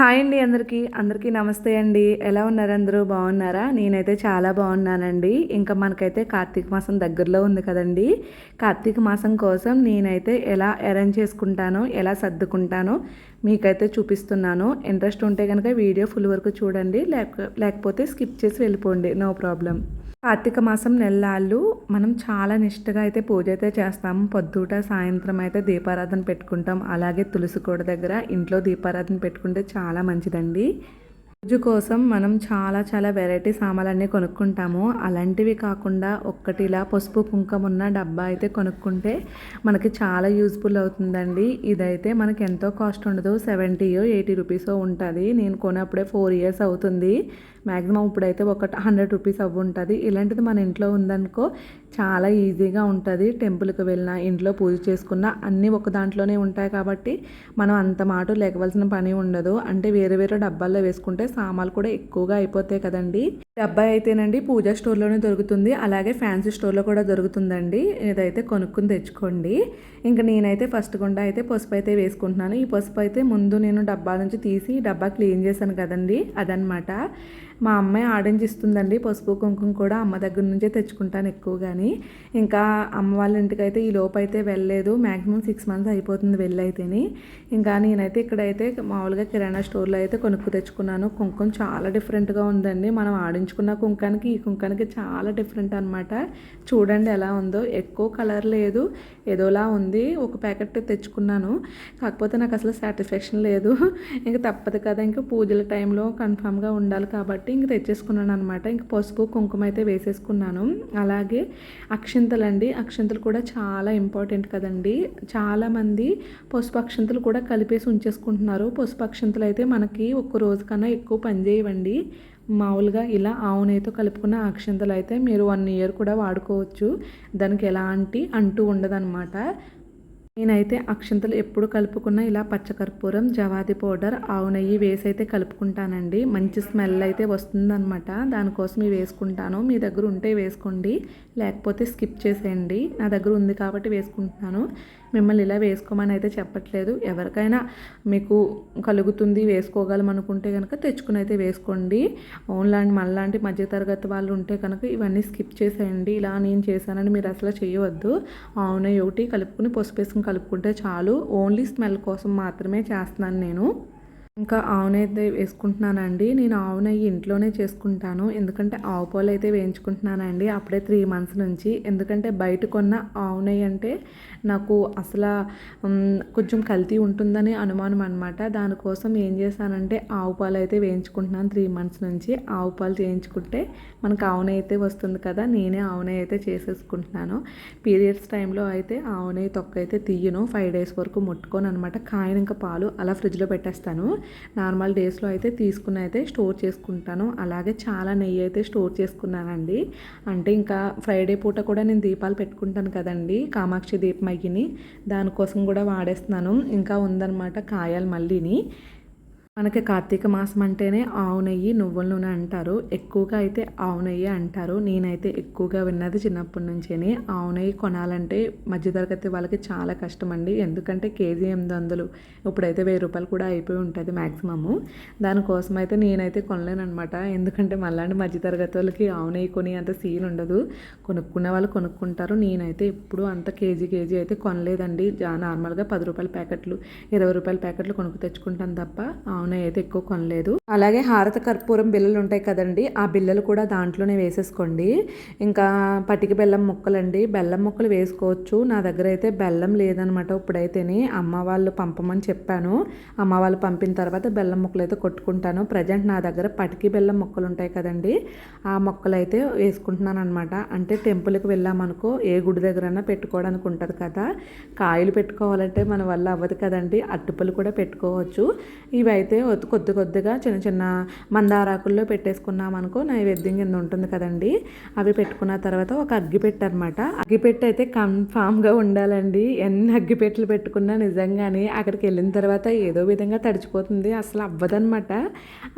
Hi అండి అందరికీ. అందరికీ నమస్తే అండి. ఎలా ఉన్నారు అందరూ? బాగున్నారా? నేనైతే చాలా బాగున్నానండి. ఇంకా మనకైతే కార్తీక మాసం దగ్గరలో ఉంది కదండి. కార్తీక మాసం కోసం నేనైతే ఎలా అరేంజ్ చేసుకుంటానో ఎలా సర్దుకుంటానో మీకైతే చూపిస్తున్నాను. ఇంట్రెస్ట్ ఉంటే కనుక వీడియో ఫుల్ వరకు చూడండి. లేక లేకపోతే స్కిప్ చేసి వెళ్ళిపోండి. No problem. కార్తీక మాసం నెలలాళ్ళు మనం చాలా నిష్టగా అయితే పూజ అయితే చేస్తాము పొద్దుట సాయంత్రం అయితే దీపారాధన పెట్టుకుంటాం. అలాగే తులసి కోట దగ్గర ఇంట్లో దీపారాధన పెట్టుకుంటే చాలా మంచిదండి. పూజ కోసం మనం చాలా చాలా వెరైటీ సామాన్లన్నీ కొనుక్కుంటాము. అలాంటివి కాకుండా ఒక్కటి ఇలా పసుపు కుంకుమ ఉన్న డబ్బా అయితే కొనుక్కుంటే మనకి చాలా యూజ్ఫుల్ అవుతుందండి. ఇదైతే మనకి ఎంతో కాస్ట్ ఉండదు. సెవెంటీయో ఎయిటీ రూపీసో ఉంటుంది. నేను కొనప్పుడే ఫోర్ ఇయర్స్ అవుతుంది. మ్యాక్సిమం ఇప్పుడైతే ఒక హండ్రెడ్ రూపీస్ అవ్వ ఉంటుంది. ఇలాంటిది మన ఇంట్లో ఉందనుకో చాలా ఈజీగా ఉంటుంది. టెంపుల్కి వెళ్ళినా ఇంట్లో పూజ చేసుకున్నా అన్నీ ఒక దాంట్లోనే ఉంటాయి కాబట్టి మనం అంత మాట లేకవలసిన పని ఉండదు. అంటే వేరే వేరే డబ్బాల్లో వేసుకుంటే సామాన్లు కూడా ఎక్కువగా అయిపోతాయి కదండి. డబ్బా అయితేనండి పూజా స్టోర్లోనే దొరుకుతుంది. అలాగే ఫ్యాన్సీ స్టోర్లో కూడా దొరుకుతుందండి. ఇదైతే కొనుక్కుని తెచ్చుకోండి. ఇంకా నేనైతే ఫస్ట్ గుండా అయితే పసుపు అయితే వేసుకుంటున్నాను. ఈ పసుపు అయితే ముందు నేను డబ్బా నుంచి తీసి డబ్బా క్లీన్ చేశాను కదండి. అదనమాట మా అమ్మాయి ఆడించి ఇస్తుందండి పసుపు కుంకుమ కూడా అమ్మ దగ్గర నుంచే తెచ్చుకుంటాను ఎక్కువగాని. ఇంకా అమ్మ వాళ్ళ ఇంటికి అయితే ఈ లోపు అయితే వెళ్ళలేదు. మ్యాక్సిమం సిక్స్ మంత్స్ అయిపోతుంది వెళ్ళైతేని. ఇంకా నేనైతే ఇక్కడైతే మామూలుగా కిరాణా స్టోర్లో అయితే కొనుక్కు తెచ్చుకున్నాను. కుంకుమ చాలా డిఫరెంట్గా ఉందండి. మనం ఆడించుకున్న కుంకానికి ఈ కుంకానికి చాలా డిఫరెంట్ అనమాట చూడండి ఎలా ఉందో. ఎక్కువ కలర్ లేదు. ఏదోలా ఉంది. ఒక ప్యాకెట్ తెచ్చుకున్నాను. కాకపోతే నాకు అసలు సాటిస్ఫాక్షన్ లేదు. ఇంకా తప్పదు కదా. ఇంకా పూజల టైంలో కన్ఫామ్గా ఉండాలి కాబట్టి ఇంక తెచ్చేసుకున్నాను అనమాట ఇంక పసుపు కుంకుమ అయితే వేసేసుకున్నాను. అలాగే అక్షింతలు అక్షింతలు కూడా చాలా ఇంపార్టెంట్ కదండి. చాలామంది పసుపు అక్షింతలు కూడా కలిపేసి ఉంచేసుకుంటున్నారు. పసుపు అక్షింతలు అయితే మనకి ఒక్క రోజు కన్నా ఎక్కువ పనిచేయవండి మామూలుగా ఇలా ఆవునేతో కలుపుకున్న అక్షింతలు అయితే మీరు వన్ ఇయర్ కూడా వాడుకోవచ్చు. దానికి ఎలాంటి అంటూ ఉండదన్నమాట. నేనైతే అక్షంతలు ఎప్పుడు కలుపుకున్నా ఇలా పచ్చకర్పూరం జవాది పౌడర్ ఆవు నెయ్యి వేసి అయితే కలుపుకుంటానండి. మంచి స్మెల్ అయితే వస్తుందన్నమాట. దానికోసం ఇవి వేసుకుంటాను. మీ దగ్గర ఉంటే వేసుకోండి. లేకపోతే స్కిప్ చేసేయండి. నా దగ్గర ఉంది కాబట్టి వేసుకుంటున్నాను. మిమ్మల్ని ఇలా వేసుకోమని అయితే చెప్పట్లేదు. ఎవరికైనా మీకు కలుగుతుంది వేసుకోగలం అనుకుంటే కనుక తెచ్చుకుని అయితే వేసుకోండి. ఓన్లాంటి మళ్ళాంటి మధ్యతరగతి వాళ్ళు ఉంటే కనుక ఇవన్నీ స్కిప్ చేసేయండి. ఇలా నేను చేశానని మీరు అసలు చేయవద్దు. అవును ఒకటి కలుపుకుని పసుపు వేసుకుని కలుపుకుంటే చాలు. ఓన్లీ స్మెల్ కోసం మాత్రమే చేస్తున్నాను నేను. ఇంకా ఆవునైతే వేసుకుంటున్నానండి. నేను ఆవు నెయ్యి ఇంట్లోనే చేసుకుంటాను. ఎందుకంటే ఆవు పాలు అయితే వేయించుకుంటున్నానండి అప్పుడే త్రీ మంత్స్ నుంచి. ఎందుకంటే బయట కొన్న ఆవు నెయ్యి అంటే నాకు అసలు కొంచెం కల్తీ ఉంటుందని అనుమానం అనమాట దానికోసం ఏం చేశానంటే ఆవు పాలు అయితే వేయించుకుంటున్నాను త్రీ మంత్స్ నుంచి. ఆవు పాలు చేయించుకుంటే మనకు ఆవు నెయ్యి అయితే వస్తుంది కదా నేనే ఆవు నెయ్యి అయితే చేసేసుకుంటున్నాను. పీరియడ్స్ టైంలో అయితే ఆవు నెయ్యి తొక్క అయితే తీయను. ఫైవ్ డేస్ వరకు ముట్టుకోను అనమాట కాయన ఇంకా పాలు అలా ఫ్రిడ్జ్లో పెట్టేస్తాను. నార్మల్ డేస్లో అయితే తీసుకుని అయితే స్టోర్ చేసుకుంటాను. అలాగే చాలా నెయ్యి అయితే స్టోర్ చేసుకున్నానండి. అంటే ఇంకా ఫ్రైడే పూట కూడా నేను దీపాలు పెట్టుకుంటాను కదండి కామాక్షి దీపమయ్యిని దానికోసం కూడా వాడేస్తున్నాను. ఇంకా ఉందన్నమాట కాయాలి మళ్ళీని. మనకి కార్తీక మాసం అంటేనే ఆవు నెయ్యి నువ్వుల నూనె అంటారు. ఎక్కువగా అయితే ఆవు నెయ్యి అంటారు. నేనైతే ఎక్కువగా విన్నది చిన్నప్పటి నుంచేనే ఆవు నెయ్యి కొనాలంటే మధ్యతరగతి వాళ్ళకి చాలా కష్టం అండి ఎందుకంటే కేజీ ఎనిమిది వందలు ఇప్పుడైతే వెయ్యి రూపాయలు కూడా అయిపోయి ఉంటుంది మ్యాక్సిమము దానికోసం అయితే నేనైతే కొనలేను అనమాట ఎందుకంటే మళ్ళీ మధ్యతరగతి వాళ్ళకి ఆవు నెయ్యి కొని అంత సీన్ ఉండదు. కొనుక్కునే వాళ్ళు కొనుక్కుంటారు. నేనైతే ఎప్పుడు అంత కేజీ కేజీ అయితే కొనలేదండి. నార్మల్గా పది రూపాయల ప్యాకెట్లు ఇరవై రూపాయల ప్యాకెట్లు కొనుక్కు తెచ్చుకుంటాను తప్ప అవును అయితే ఎక్కువ కొనలేదు. అలాగే హారత కర్పూరం బిల్లలు ఉంటాయి కదండి ఆ బిల్లలు కూడా దాంట్లోనే వేసేసుకోండి. ఇంకా పటికి బెల్లం ముక్కలండి బెల్లం ముక్కలు వేసుకోవచ్చు. నా దగ్గర అయితే బెల్లం లేదనమాట ఇప్పుడైతేనే. అమ్మ వాళ్ళు పంపమని చెప్పాను. అమ్మ వాళ్ళు పంపిన తర్వాత బెల్లం ముక్కలు అయితే కొట్టుకుంటాను. ప్రజెంట్ నా దగ్గర పటికి బెల్లం ముక్కలు ఉంటాయి కదండి ఆ మొక్కలు అయితే వేసుకుంటున్నాను అనమాట అంటే టెంపుల్కి వెళ్ళామనుకో ఏ గుడి దగ్గరైనా పెట్టుకోవడానికి ఉంటుంది కదా. కాయలు పెట్టుకోవాలంటే మన వల్ల అవ్వదు కదండి అట్టుపళ్ళు కూడా పెట్టుకోవచ్చు. ఇవి అయితే అయితే కొద్ది కొద్దిగా చిన్న చిన్న మందారాకుల్లో పెట్టేసుకున్నాం అనుకో నైవేద్యం కింద ఉంటుంది కదండి. అవి పెట్టుకున్న తర్వాత ఒక అగ్గిపెట్టు అనమాట అగ్గిపెట్టు అయితే కన్ఫామ్గా ఉండాలండి. ఎన్ని అగ్గిపెట్టెలు పెట్టుకున్నా నిజంగానే అక్కడికి వెళ్ళిన తర్వాత ఏదో విధంగా తడిచిపోతుంది. అసలు అవ్వదనమాట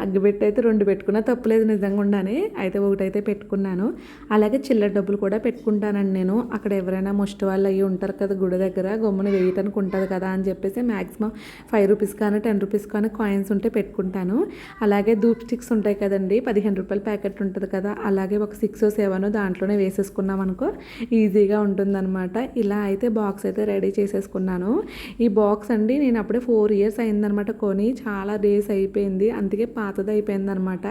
అగ్గిపెట్టు అయితే రెండు పెట్టుకున్నా తప్పులేదు నిజంగా ఉండని అయితే ఒకటైతే పెట్టుకున్నాను. అలాగే చిల్లర డబ్బులు కూడా పెట్టుకుంటానండి నేను. అక్కడ ఎవరైనా ముష్టి వాళ్ళు అయ్యి ఉంటారు కదా గుడి దగ్గర గమ్మున వేయటానికి ఉంటుంది కదా అని చెప్పేసి మ్యాక్సిమం ఫైవ్ రూపీస్ కానీ టెన్ రూపీస్ కానీ కాయిన్స్ కాయిన్స్ ఉంటే పెట్టుకుంటాను. అలాగే ధూప్ స్టిక్స్ ఉంటాయి కదండి పదిహేను రూపాయల ప్యాకెట్ ఉంటుంది కదా అలాగే ఒక సిక్స్ సెవెన్ దాంట్లోనే వేసేసుకున్నాం అనుకో ఈజీగా ఉంటుందన్నమాట. ఇలా అయితే బాక్స్ అయితే రెడీ చేసేసుకున్నాను. ఈ బాక్స్ అండి నేను అప్పుడే ఫోర్ ఇయర్స్ అయిందనమాట కొని చాలా డేస్ అయిపోయింది. అందుకే పాతది అయిపోయిందనమాట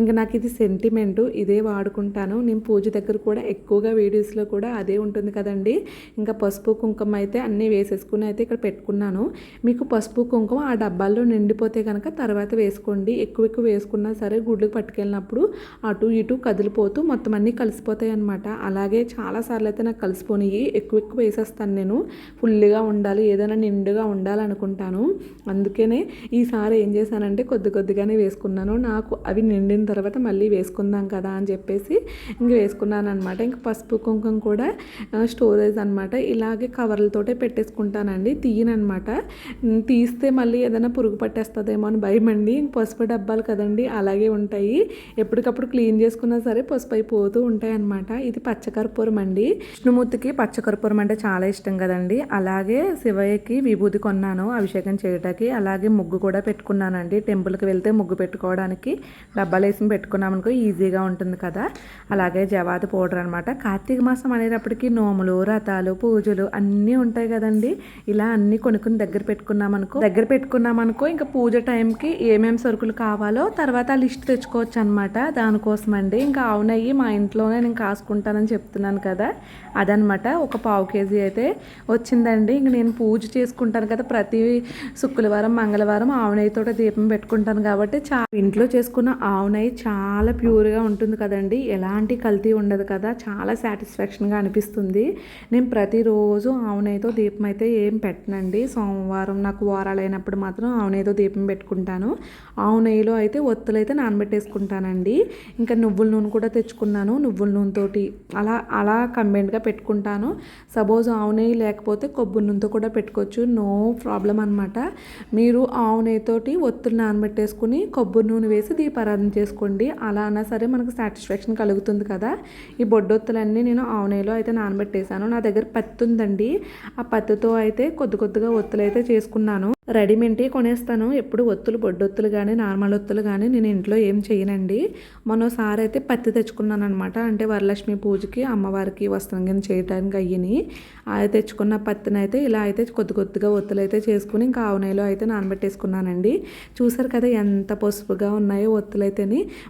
ఇంకా నాకు ఇది సెంటిమెంటు ఇదే వాడుకుంటాను. నేను పూజ దగ్గర కూడా ఎక్కువగా వీడియోస్లో కూడా అదే ఉంటుంది కదండి. ఇంకా పసుపు కుంకుమ అయితే అన్నీ వేసేసుకుని అయితే ఇక్కడ పెట్టుకున్నాను. మీకు పసుపు కుంకుమ ఆ డబ్బాల్లో నిండిపోతే కనుక కనుక తర్వాత వేసుకోండి. ఎక్కువ ఎక్కువ వేసుకున్నా సరే గుడ్లకు పట్టుకెళ్ళినప్పుడు అటు ఇటు కదిలిపోతూ మొత్తం అన్నీ కలిసిపోతాయి అనమాట అలాగే చాలాసార్లు అయితే నాకు కలిసిపోయి ఎక్కువ ఎక్కువ వేసేస్తాను నేను. ఫుల్గా ఉండాలి. ఏదైనా నిండుగా ఉండాలనుకుంటాను. అందుకనే ఈసారి ఏం చేశానంటే కొద్ది కొద్దిగానే వేసుకున్నాను. నాకు అవి నిండిన తర్వాత మళ్ళీ వేసుకుందాం కదా అని చెప్పేసి ఇంక వేసుకున్నాను అనమాట ఇంక పసుపు కుంకుమ కూడా స్టోరేజ్ అనమాట ఇలాగే కవర్లతోటే పెట్టేసుకుంటానండి. తీయనమాట తీస్తే మళ్ళీ ఏదైనా పురుగు పట్టేస్తుందేమో అని భయం అండి. పసుపు డబ్బాలు కదండి అలాగే ఉంటాయి. ఎప్పటికప్పుడు క్లీన్ చేసుకున్నా సరే పసుపు అయిపోతూ ఉంటాయి అనమాట ఇది పచ్చకర్పూరం అండి. విష్ణుమూర్తికి పచ్చకర్పూరం అంటే చాలా ఇష్టం కదండి. అలాగే శివయ్యకి విభూతి కొన్నాను అభిషేకం చేయడానికి అలాగే ముగ్గు కూడా పెట్టుకున్నానండి. టెంపుల్కి వెళ్తే ముగ్గు పెట్టుకోవడానికి డబ్బాలు వేసి పెట్టుకున్నామనుకో ఈజీగా ఉంటుంది కదా. అలాగే జవాది పౌడర్ అనమాట కార్తీక మాసం అనేటప్పటికి నోములు రథాలు పూజలు అన్నీ ఉంటాయి కదండి. ఇలా అన్నీ కొనుక్కుని దగ్గర పెట్టుకున్నామనుకో దగ్గర పెట్టుకున్నామనుకో ఇంకా పూజ టైం టైంకి ఏమేమి సరుకులు కావాలో తర్వాత లిస్ట్ తెచ్చుకోవచ్చు అనమాట దానికోసం అండి ఇంకా అవునయ్యి మా ఇంట్లోనే నేను కాసుకుంటానని చెప్తున్నాను కదా. అదనమాట ఒక పావు కేజీ అయితే వచ్చిందండి. ఇంక నేను పూజ చేసుకుంటాను కదా. ప్రతి శుక్రవారం మంగళవారం ఆవునయ్యతో దీపం పెట్టుకుంటాను కాబట్టి చా ఇంట్లో చేసుకున్న ఆవు నెయ్యి చాలా ప్యూర్గా ఉంటుంది కదండి. ఎలాంటి కల్తీ ఉండదు కదా. చాలా సాటిస్ఫాక్షన్గా అనిపిస్తుంది. నేను ప్రతిరోజు ఆవునయ్యతో దీపం అయితే ఏం పెట్టనండి. సోమవారం నాకు వారాలు అయినప్పుడు మాత్రం ఆవునయ్యతో దీపం పెట్టుకుంటాను. ఆవు నెయ్యిలో అయితే ఒత్తులు అయితే నానబెట్టేసుకుంటానండి. ఇంకా నువ్వుల నూనె కూడా తెచ్చుకున్నాను. నువ్వుల నూనెతోటి అలా అలా కంబైన్డ్గా పెట్టుకుంటాను. సపోజ్ ఆవు నెయ్యి లేకపోతే కొబ్బరి నూనెతో కూడా పెట్టుకోవచ్చు. నో ప్రాబ్లం అనమాట మీరు ఆవు నెయ్యితోటి ఒత్తులు నానబెట్టేసుకుని కొబ్బరి నూనె వేసి దీపారాధన చేసుకోండి. అలా అన్నా సరే మనకు సాటిస్ఫాక్షన్ కలుగుతుంది కదా. ఈ బొడ్డొత్తులన్నీ నేను ఆవు నెయ్యిలో అయితే నానబెట్టేశాను. నా దగ్గర పత్తి ఉందండి. ఆ పత్తితో అయితే కొద్ది కొద్దిగా ఒత్తులు అయితే చేసుకున్నాను. రెడీమేడ్ కొనేస్తాను. ఎప్పుడు ఒత్తులు బొడ్డొత్తులు కానీ నార్మల్ ఒత్తులు కానీ నేను ఇంట్లో ఏం చేయనండి మొన్నోసారి అయితే పత్తి తెచ్చుకున్నాను అనమాట అంటే వరలక్ష్మి పూజకి అమ్మవారికి వస్త్రం కింద చేయడానికి అయ్యని. అది తెచ్చుకున్న పత్తిని అయితే ఇలా అయితే కొద్ది కొద్దిగా ఒత్తులు అయితే చేసుకుని ఇంకా ఆవునైలో అయితే నానబెట్టేసుకున్నానండి. చూసారు కదా ఎంత పసుపుగా ఉన్నాయో ఒత్తులు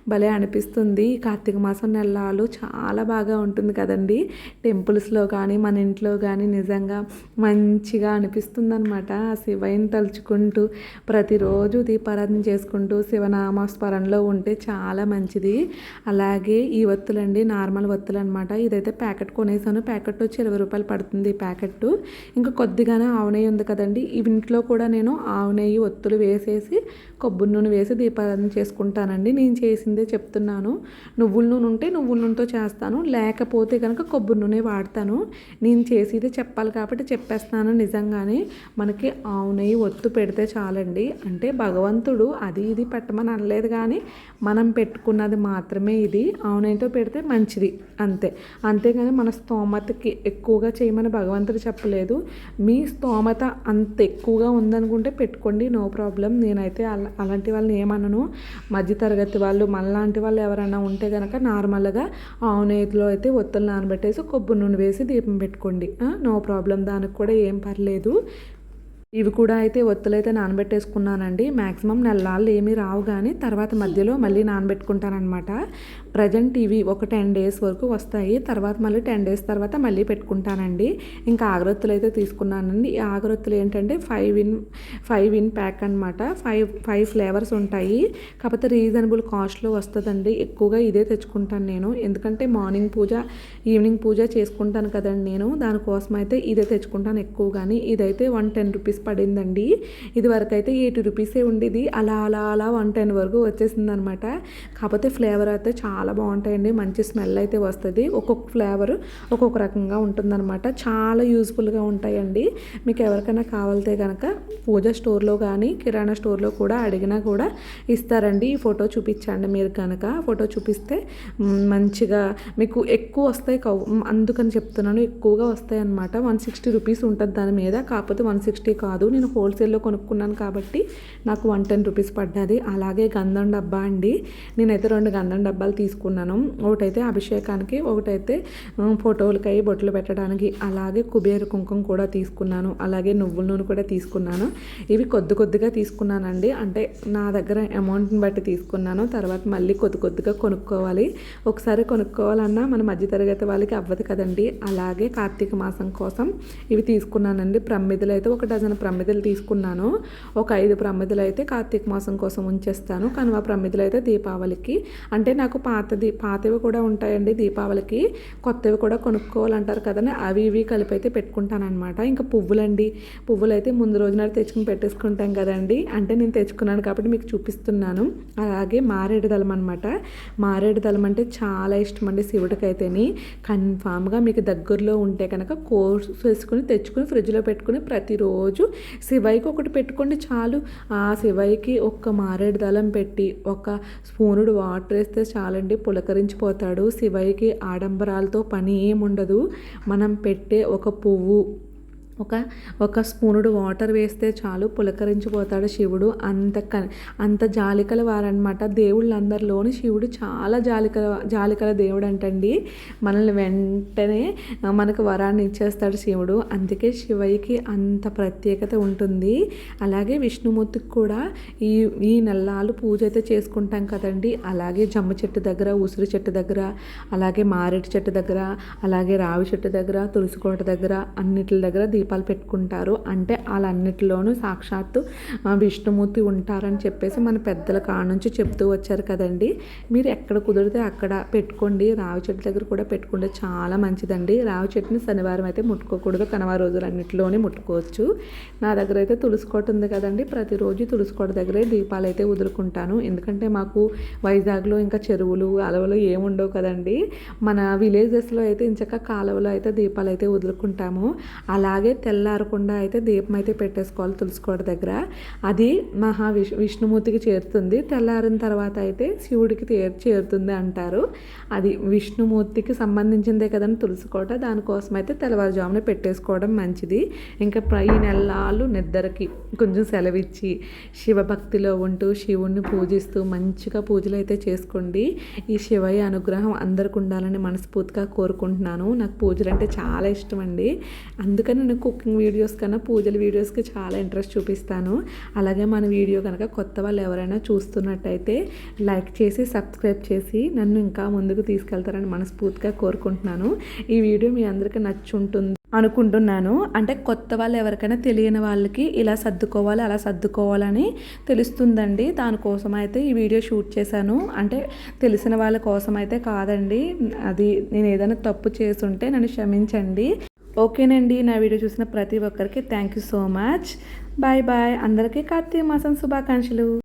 భలే అనిపిస్తుంది. కార్తీక మాసం నెలలు చాలా బాగా ఉంటుంది కదండి. టెంపుల్స్లో కానీ మన ఇంట్లో కానీ నిజంగా మంచిగా అనిపిస్తుంది అనమాట ఆ శివయ్యని తలుచుకుంటూ ప్రతిరోజు రోజు దీపారాధన చేసుకుంటూ శివనామస్మరణలో ఉంటే చాలా మంచిది. అలాగే ఈ వత్తులండి నార్మల్ వత్తులు అనమాట ఇదైతే ప్యాకెట్ కొనేసాను. ప్యాకెట్ వచ్చి ఇరవై రూపాయలు పడుతుంది ఈ ప్యాకెట్ ఇంకా కొద్దిగానే ఆవు నెయ్యి ఉంది కదండి. ఇంట్లో కూడా నేను ఆవు నెయ్యి ఒత్తులు వేసేసి కొబ్బరి నూనె వేసి దీపారాధన చేసుకుంటానండి. నేను చేసిందే చెప్తున్నాను. నువ్వుల నూనె ఉంటే నువ్వుల నూనెతో చేస్తాను. లేకపోతే కనుక కొబ్బరి నూనె వాడతాను. నేను చేసేది చెప్పాలి కాబట్టి చెప్పేస్తాను నిజంగానే. మనకి ఆవు నెయ్యి ఒత్తు పెడితే చాలండి. అంటే భగవంతుడు అది ఇది పెట్టమని అనలేదు కానీ మనం పెట్టుకున్నది మాత్రమే ఇది. ఆవు నెయ్యితో పెడితే మంచిది. అంతే. అంతేగాని మన స్తోమతకి ఎక్కువగా చేయమని భగవంతుడు చెప్పలేదు. మీ స్తోమత అంత ఎక్కువగా ఉందనుకుంటే పెట్టుకోండి. No problem. నేనైతే అలా అలాంటి వాళ్ళని ఏమనను. మధ్యతరగతి వాళ్ళు మనలాంటి వాళ్ళు ఎవరైనా ఉంటే కనుక నార్మల్గా ఆవు అయితే ఒత్తులు నానబెట్టేసి కొబ్బరి నూనె వేసి దీపం పెట్టుకోండి. No problem. దానికి కూడా ఏం పర్లేదు. ఇవి కూడా అయితే ఒత్తులైతే నానబెట్టేసుకున్నానండి. మ్యాక్సిమం నెలలు ఏమీ రావు కానీ తర్వాత మధ్యలో మళ్ళీ నానబెట్టుకుంటానమాట ప్రజెంట్ ఇవి ఒక టెన్ డేస్ వరకు వస్తాయి. తర్వాత మళ్ళీ టెన్ డేస్ తర్వాత మళ్ళీ పెట్టుకుంటానండి. ఇంకా ఆగరొత్తులు అయితే తీసుకున్నానండి. ఈ ఆగరొత్తులు ఏంటంటే five in five in pack అనమాట ఫైవ్ ఫైవ్ ఫ్లేవర్స్ ఉంటాయి. కాకపోతే రీజనబుల్ కాస్ట్లో వస్తుందండి. ఎక్కువగా ఇదే తెచ్చుకుంటాను నేను. ఎందుకంటే మార్నింగ్ పూజ ఈవినింగ్ పూజ చేసుకుంటాను కదండి నేను. దానికోసం అయితే ఇదే తెచ్చుకుంటాను ఎక్కువ కానీ ఇదైతే వన్ టెన్ రూపీస్ పడిందండి. ఇది వరకు అయితే ఎయిటీ రూపీసే ఉండేది. అలా అలా అలా వన్ టెన్ వరకు వచ్చేసింది అనమాట కాకపోతే ఫ్లేవర్ అయితే చాలా బాగుంటాయండి. మంచి స్మెల్ అయితే వస్తుంది. ఒక్కొక్క ఫ్లేవర్ ఒక్కొక్క రకంగా ఉంటుందన్నమాట చాలా యూస్ఫుల్గా ఉంటాయండి. మీకు ఎవరికైనా కావాలితే కనుక పూజ స్టోర్లో కానీ కిరాణా స్టోర్లో కూడా అడిగినా కూడా ఇస్తారండి. ఈ ఫోటో చూపించండి మీరు కనుక ఫోటో చూపిస్తే మంచిగా మీకు ఎక్కువ వస్తాయి అందుకని చెప్తున్నాను. ఎక్కువగా వస్తాయి అనమాట వన్ సిక్స్టీ రూపీస్ ఉంటుంది దాని మీద. కాకపోతే వన్ సిక్స్టీ కాదు. నేను హోల్సేల్లో కొనుక్కున్నాను కాబట్టి నాకు వన్ టెన్ రూపీస్ పడ్డది. అలాగే గంధం డబ్బా అండి. నేనైతే రెండు గంధం డబ్బాలు తీసుకున్నాను. ఒకటైతే అభిషేకానికి ఒకటైతే ఫోటోలకై బొట్లు పెట్టడానికి. అలాగే కుబేర కుంకుమ కూడా తీసుకున్నాను. అలాగే నువ్వుల నూనె కూడా తీసుకున్నాను. ఇవి కొద్ది కొద్దిగా తీసుకున్నానండి. అంటే నా దగ్గర అమౌంట్ని బట్టి తీసుకున్నాను. తర్వాత మళ్ళీ కొద్ది కొద్దిగా కొనుక్కోవాలి. ఒకసారి కొనుక్కోవాలన్నా మన మధ్యతరగతి వాళ్ళకి అవ్వదు కదండి. అలాగే కార్తీక మాసం కోసం ఇవి తీసుకున్నానండి. ప్రమిదలు అయితే ఒక డజన్ ప్రమిదలు తీసుకున్నాను. ఒక ఐదు ప్రమిదలు అయితే కార్తీక మాసం కోసం ఉంచేస్తాను. కానీ ఆ ప్రమిదలు అయితే దీపావళికి. అంటే నాకు పాతది పాతవి కూడా ఉంటాయండి దీపావళికి. కొత్తవి కూడా కొనుక్కోవాలంటారు కదండి. అవి ఇవి కలిపి అయితే పెట్టుకుంటానమాట ఇంకా పువ్వులండి. పువ్వులు అయితే ముందు రోజున తెచ్చుకుని పెట్టేసుకుంటాం కదండి. అంటే నేను తెచ్చుకున్నాను కాబట్టి మీకు చూపిస్తున్నాను. అలాగే మారేడు దళం అనమాట మారేడు దళం అంటే చాలా ఇష్టం అండి శివుడికైతేని. కన్ఫామ్గా మీకు దగ్గరలో ఉంటే కనుక కోర్స్ వేసుకుని తెచ్చుకుని ఫ్రిడ్జ్లో పెట్టుకుని ప్రతిరోజు శివయ్యకి ఒకటి పెట్టుకోండి చాలు. ఆ శివయ్యకి ఒక్క మారేడు దళం పెట్టి ఒక స్పూనుడు వాటర్ వేస్తే చాలండి పులకరించిపోతాడు. శివయ్యకి ఆడంబరాలతో పని ఏముండదు. మనం పెట్టే ఒక పువ్వు ఒక ఒక స్పూనుడు వాటర్ వేస్తే చాలు పులకరించిపోతాడు శివుడు. అంత క అంత జాలికల వారనమాట దేవుళ్ళందరిలోని శివుడు చాలా జాలికల జాలికల దేవుడు అంటండి మనల్ని వెంటనే మనకు వరాన్ని ఇచ్చేస్తాడు శివుడు. అందుకే శివయ్యకి అంత ప్రత్యేకత ఉంటుంది. అలాగే విష్ణుమూర్తికి కూడా ఈ ఈ నల్లాలు పూజ అయితే చేసుకుంటాం కదండి. అలాగే జమ్మ చెట్టు దగ్గర ఉసిరి చెట్టు దగ్గర అలాగే మారేడు చెట్టు దగ్గర అలాగే రావి చెట్టు దగ్గర తులసి కోట దగ్గర అన్నిటి దగ్గర దీపాలు పెట్టుకుంటారు. అంటే వాళ్ళన్నిటిలోనూ సాక్షాత్తు విష్ణుమూర్తి ఉంటారని చెప్పేసి మన పెద్దల కాడ నుంచి చెప్తూ వచ్చారు కదండి. మీరు ఎక్కడ కుదిరితే అక్కడ పెట్టుకోండి. రావి చెట్టు దగ్గర కూడా పెట్టుకుంటే చాలా మంచిదండి. రావి చెట్టుని శనివారం అయితే ముట్టుకోకూడదు. కనవ రోజులన్నిటిలోనే ముట్టుకోవచ్చు. నా దగ్గర అయితే తులసికోట ఉంది కదండి. ప్రతిరోజు తులసికోట దగ్గరే దీపాలు అయితే వదులుకుంటాను. ఎందుకంటే మాకు వైజాగ్లో ఇంకా చెరువులు అలవలు ఏముండవు కదండి. మన విలేజెస్లో అయితే ఇంచక కాలువలో అయితే దీపాలు అయితే వదులుకుంటాము. అలాగే తెల్లారకుండా అయితే దీపం అయితే పెట్టేసుకోవాలి తులసికోట దగ్గర. అది మహా విష్ విష్ణుమూర్తికి చేరుతుంది. తెల్లారిన తర్వాత అయితే శివుడికి తే- చేరుతుంది అంటారు. అది విష్ణుమూర్తికి సంబంధించిందే కదండి తులసికోట. దానికోసం అయితే తెల్లవారుజామున పెట్టేసుకోవడం మంచిది. ఇంకా ప్రై ఈ నెలలు నిద్రకి కొంచెం సెలవిచ్చి శివభక్తిలో ఉంటూ శివుణ్ణి పూజిస్తూ మంచిగా పూజలు అయితే చేసుకోండి. ఈ శివయ్య అనుగ్రహం అందరికి ఉండాలని మనస్ఫూర్తిగా కోరుకుంటున్నాను. నాకు పూజలు అంటే చాలా ఇష్టం అండి అందుకని నేను కుకింగ్ వీడియోస్ కన్నా పూజల వీడియోస్కి చాలా ఇంట్రెస్ట్ చూపిస్తాను. అలాగే మన వీడియో కనుక కొత్త వాళ్ళు ఎవరైనా చూస్తున్నట్టయితే లైక్ చేసి సబ్స్క్రైబ్ చేసి నన్ను ఇంకా ముందుకు తీసుకెళ్తారని మనస్ఫూర్తిగా కోరుకుంటున్నాను. ఈ వీడియో మీ అందరికీ నచ్చుంటుంది అనుకుంటున్నాను. అంటే కొత్త వాళ్ళు ఎవరికైనా తెలియని వాళ్ళకి ఇలా సర్దుకోవాలి అలా సర్దుకోవాలని తెలుస్తుందండి. దానికోసం అయితే ఈ వీడియో షూట్ చేశాను. అంటే తెలిసిన వాళ్ళ కోసం అయితే కాదండి. అది నేను ఏదైనా తప్పు చేస్తుంటే నన్ను క్షమించండి. ఓకేనండి నా వీడియో చూసిన ప్రతి ఒక్కరికి thank you so much. Bye bye అందరికీ కార్తీక మాసం శుభాకాంక్షలు.